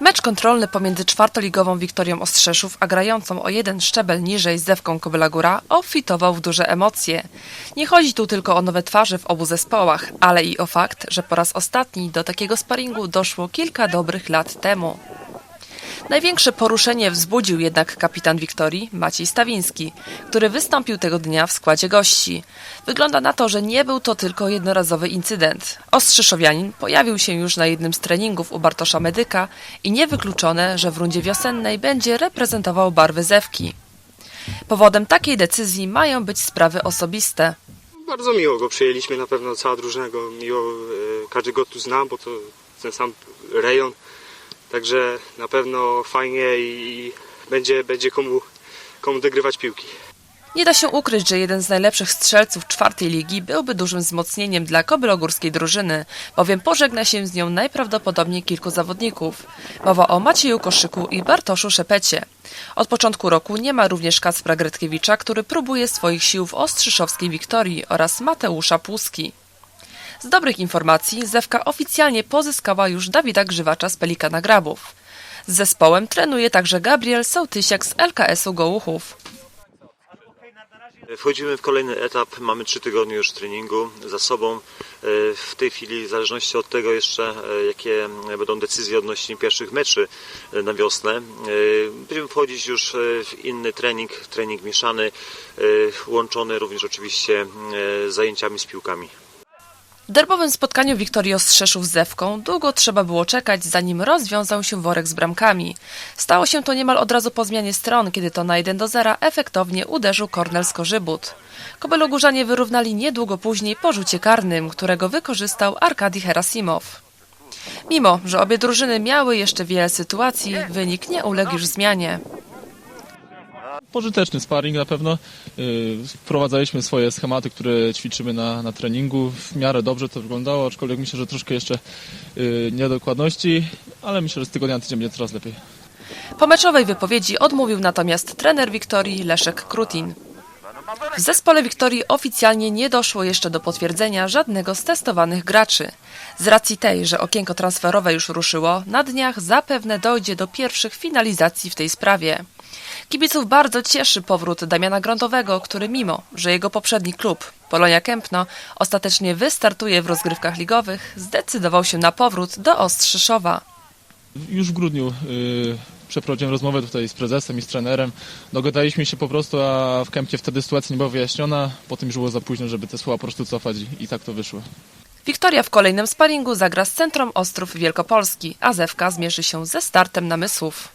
Mecz kontrolny pomiędzy czwartoligową Wiktorią Ostrzeszów a grającą o jeden szczebel niżej Zewką Kobyla Góra obfitował w duże emocje. Nie chodzi tu tylko o nowe twarze w obu zespołach, ale i o fakt, że po raz ostatni do takiego sparingu doszło kilka dobrych lat temu. Największe poruszenie wzbudził jednak kapitan Wiktorii, Maciej Stawiński, który wystąpił tego dnia w składzie gości. Wygląda na to, że nie był to tylko jednorazowy incydent. Ostrzyszowianin pojawił się już na jednym z treningów u Bartosza Medyka i niewykluczone, że w rundzie wiosennej będzie reprezentował barwy Zewki. Powodem takiej decyzji mają być sprawy osobiste. Bardzo miło go przyjęliśmy, na pewno cała drużyna go miło, e, każdy go tu zna, bo to ten sam rejon. Także na pewno fajnie i będzie, będzie komu, komu dogrywać piłki. Nie da się ukryć, że jeden z najlepszych strzelców czwartej ligi byłby dużym wzmocnieniem dla kobylogórskiej drużyny, bowiem pożegna się z nią najprawdopodobniej kilku zawodników. Mowa o Macieju Koszyku i Bartoszu Szepecie. Od początku roku nie ma również Kacpra Gretkiewicza, który próbuje swoich sił w Ostrzyszowskiej Wiktorii oraz Mateusza Płuski. Z dobrych informacji Zewka oficjalnie pozyskała już Dawida Grzywacza z Pelikana Grabów. Z zespołem trenuje także Gabriel Sołtysiak z LKS-u Gołuchów. Wchodzimy w kolejny etap, mamy trzy tygodnie już treningu za sobą. E, W tej chwili, w zależności od tego jeszcze, e, jakie będą decyzje odnośnie pierwszych meczy e, na wiosnę, będziemy wchodzić już w inny trening, trening mieszany, łączony również oczywiście z zajęciami z piłkami. W derbowym spotkaniu Wiktorii Ostrzeszów z Zewką długo trzeba było czekać, zanim rozwiązał się worek z bramkami. Stało się to niemal od razu po zmianie stron, kiedy to na 1 do 0 efektownie uderzył Kornel Skorzybut. Kobelogórzanie wyrównali niedługo później po rzucie karnym, którego wykorzystał Arkadi Herasimow. Mimo, że obie drużyny miały jeszcze wiele sytuacji, wynik nie uległ już zmianie. Pożyteczny sparring na pewno. Yy, Wprowadzaliśmy swoje schematy, które ćwiczymy na, na treningu. W miarę dobrze to wyglądało, aczkolwiek myślę, że troszkę jeszcze yy, niedokładności, ale myślę, że z tygodnia na tydzień będzie coraz lepiej. Po meczowej wypowiedzi odmówił natomiast trener Wiktorii Leszek Krutin. W zespole Wiktorii oficjalnie nie doszło jeszcze do potwierdzenia żadnego z testowanych graczy. Z racji tej, że okienko transferowe już ruszyło, na dniach zapewne dojdzie do pierwszych finalizacji w tej sprawie. Kibiców bardzo cieszy powrót Damiana Grądowego, który mimo, że jego poprzedni klub, Polonia Kępno, ostatecznie wystartuje w rozgrywkach ligowych, zdecydował się na powrót do Ostrzyszowa. Już w grudniu yy, przeprowadziłem rozmowę tutaj z prezesem i z trenerem. Dogadaliśmy się po prostu, a w Kempcie wtedy sytuacja nie była wyjaśniona. Potem już było za późno, żeby te słowa po prostu cofać i, i tak to wyszło. Wiktoria w kolejnym sparingu zagra z Centrum Ostrów Wielkopolski, a Zewka zmierzy się ze startem namysłów.